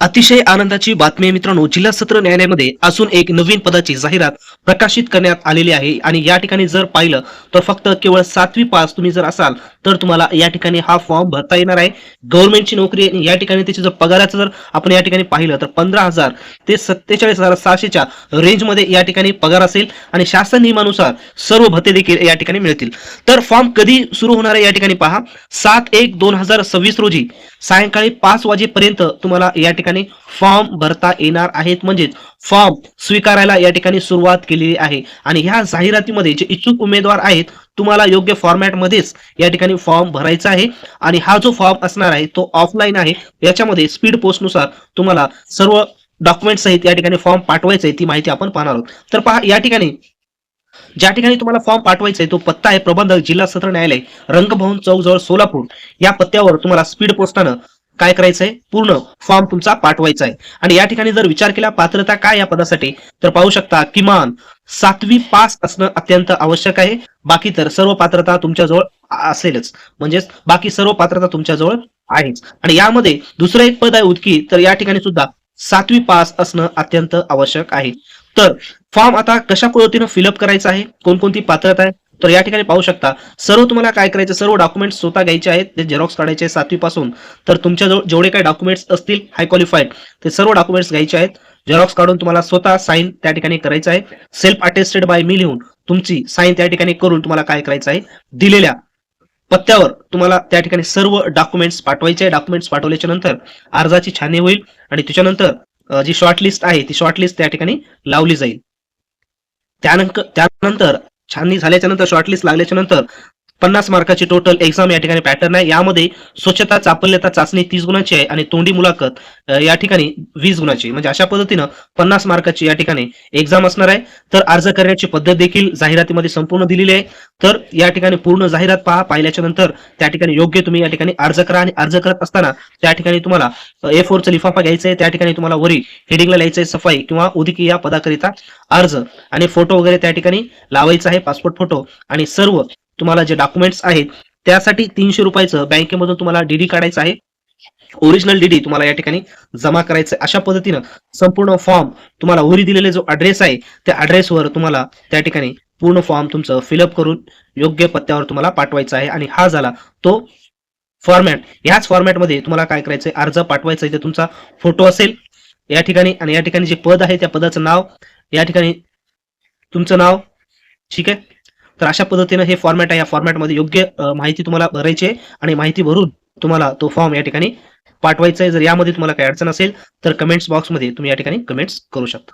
अतिशय आनंदाची बातमी मित्रांनो. जिल्हा सत्र न्यायालयामध्ये अजून एक नवीन पदाची जाहिरात प्रकाशित करण्यात आलेली आहे आणि या ठिकाणी जर पाहिलं तर फक्त केवळ सातवी पास तुम्ही जर असाल तर तुम्हाला या ठिकाणी हा फॉर्म भरता येणार आहे. गव्हर्नमेंटची नोकरी या ठिकाणी त्याची जर पगाराचं जर आपण या ठिकाणी पाहिलं तर पंधरा हजार ते सत्तेचाळीस हजार सहाशेच्या रेंजमध्ये या ठिकाणी पगार असेल आणि शासन नियमानुसार सर्व भत्ते देखील या ठिकाणी मिळतील. तर फॉर्म कधी सुरू होणार आहे या ठिकाणी पहा. सात एक दोन हजार सव्वीस रोजी सायंकाळी पाच वाजेपर्यंत तुम्हाला या ठिकाणी फॉर्म भरता येणार आहेत. म्हणजेच फॉर्म स्वीकारायला या ठिकाणी सुरुवात केलेली आहे. आणि ह्या जाहिरातीमध्ये जे इच्छुक उमेदवार आहेत तुम्हाला योग्य फॉर्मॅटमध्येच या ठिकाणी फॉर्म भरायचा आहे. आणि हा जो फॉर्म असणार आहे तो ऑफलाईन आहे. याच्यामध्ये स्पीड पोस्टनुसार तुम्हाला सर्व डॉक्युमेंट सहित या ठिकाणी फॉर्म पाठवायचा आहे ती माहिती आपण पाहणार आहोत. तर पहा या ठिकाणी ज्या ठिकाणी तुम्हाला फॉर्म पाठवायचा आहे तो पत्ता आहे प्रबंधक जिल्हा सत्र न्यायालय रंगभवन चौक जवळ सोलापूर. या पत्त्यावर तुम्हाला स्पीड पोस्टानं काय करायचंय? पूर्ण फॉर्म तुमचा पाठवायचा आहे. आणि या ठिकाणी जर विचार केला पात्रता काय या पदासाठी? तर पाहू शकता किमान सातवी पास असणं अत्यंत आवश्यक आहे. बाकी तर सर्व पात्रता तुमच्याजवळ असेलच. म्हणजेच बाकी सर्व पात्रता तुमच्याजवळ आहेच. आणि यामध्ये दुसरं एक पद आहे उदकी. तर या ठिकाणी सुद्धा सातवी पास असणं अत्यंत आवश्यक आहे. तर फॉर्म आता कशा पद्धतीनं फिलअप करायचा आहे? कोणकोणती पात्रता आहे? तर या ठिकाणी पाहू शकता सर्व तुम्हाला काय करायचं सर्व डॉक्युमेंट्स स्वतः घ्यायचे आहेत ते झेरॉक्स काढायचे सातवी पासून तर तुमच्याजवळ जेवढे काही डॉक्युमेंट्स असतील हाय क्वालिफाईड ते सर्व डॉक्युमेंट्स घ्यायचे आहेत. झेरॉक्स काढून तुम्हाला स्वतः साईन त्या ठिकाणी करायचं आहे. सेल्फ अटेस्टेड बाय मी लिहून तुमची साईन त्या ठिकाणी करून तुम्हाला काय करायचं आहे दिलेल्या पत्त्यावर तुम्हाला त्या ठिकाणी सर्व डॉक्युमेंट्स पाठवायचे आहे. डॉक्युमेंट्स पाठवल्याच्या नंतर अर्जाची छाननी होईल आणि त्याच्यानंतर जी शॉर्टलिस्ट आहे ती शॉर्टलिस्ट त्या ठिकाणी लावली जाईल. त्यानंतर त्यानंतर छाननी झाल्याच्यानंतर शॉर्टलिस्ट लागल्याच्या नंतर पन्नास मार्काची टोटल एक्झाम या ठिकाणी पॅटर्न आहे. यामध्ये स्वच्छता चापल्यता चाचणी तीस गुणाची आहे आणि तोंडी मुलाखत या ठिकाणी वीस गुणाची. म्हणजे अशा पद्धतीनं पन्नास मार्काची या ठिकाणी एक्झाम असणार आहे. तर अर्ज करण्याची पद्धत देखील जाहिरातीमध्ये संपूर्ण दिलेली आहे. तर या ठिकाणी पूर्ण जाहिरात पहा. पाहिल्याच्या नंतर त्या ठिकाणी योग्य तुम्ही या ठिकाणी अर्ज करा आणि अर्ज करत असताना त्या ठिकाणी तुम्हाला ए फोरचा लिफाफा घ्यायचा आहे. त्या ठिकाणी तुम्हाला वरी हेडिंगला लिहायचं आहे सफाई किंवा उदिकी या पदाकरिता अर्ज आणि फोटो वगैरे त्या ठिकाणी लावायचा आहे. पासपोर्ट फोटो आणि सर्व तुम्हाला जे डॉक्युमेंट्स आहेत त्यासाठी तीनशे रुपयाचं बँकेमधून तुम्हाला डीडी काढायचं आहे. ओरिजिनल डीडी तुम्हाला या ठिकाणी जमा करायचं आहे. अशा पद्धतीनं संपूर्ण फॉर्म तुम्हाला उरी दिलेले जो ऍड्रेस आहे त्या ऍड्रेसवर तुम्हाला त्या ठिकाणी पूर्ण फॉर्म तुमचं फिलअप करून योग्य पत्त्यावर तुम्हाला पाठवायचा आहे. आणि हा झाला तो फॉर्मॅट याच फॉर्मॅटमध्ये तुम्हाला काय करायचंय? अर्ज पाठवायचा आहे. ते तुमचा फोटो असेल. या ठिकाणी आणि या ठिकाणी जे पद आहे त्या पदाचं नाव या ठिकाणी तुमचं नाव ठीक आहे? तर अशा पद्धतीनं हे फॉर्मॅट आहे. या फॉर्मॅटमध्ये योग्य माहिती तुम्हाला भरायची आहे आणि माहिती भरून तुम्हाला तो फॉर्म या ठिकाणी पाठवायचा आहे. जर यामध्ये तुम्हाला काही अडचण असेल तर कमेंट्स बॉक्समध्ये तुम्ही या ठिकाणी कमेंट्स करू शकता.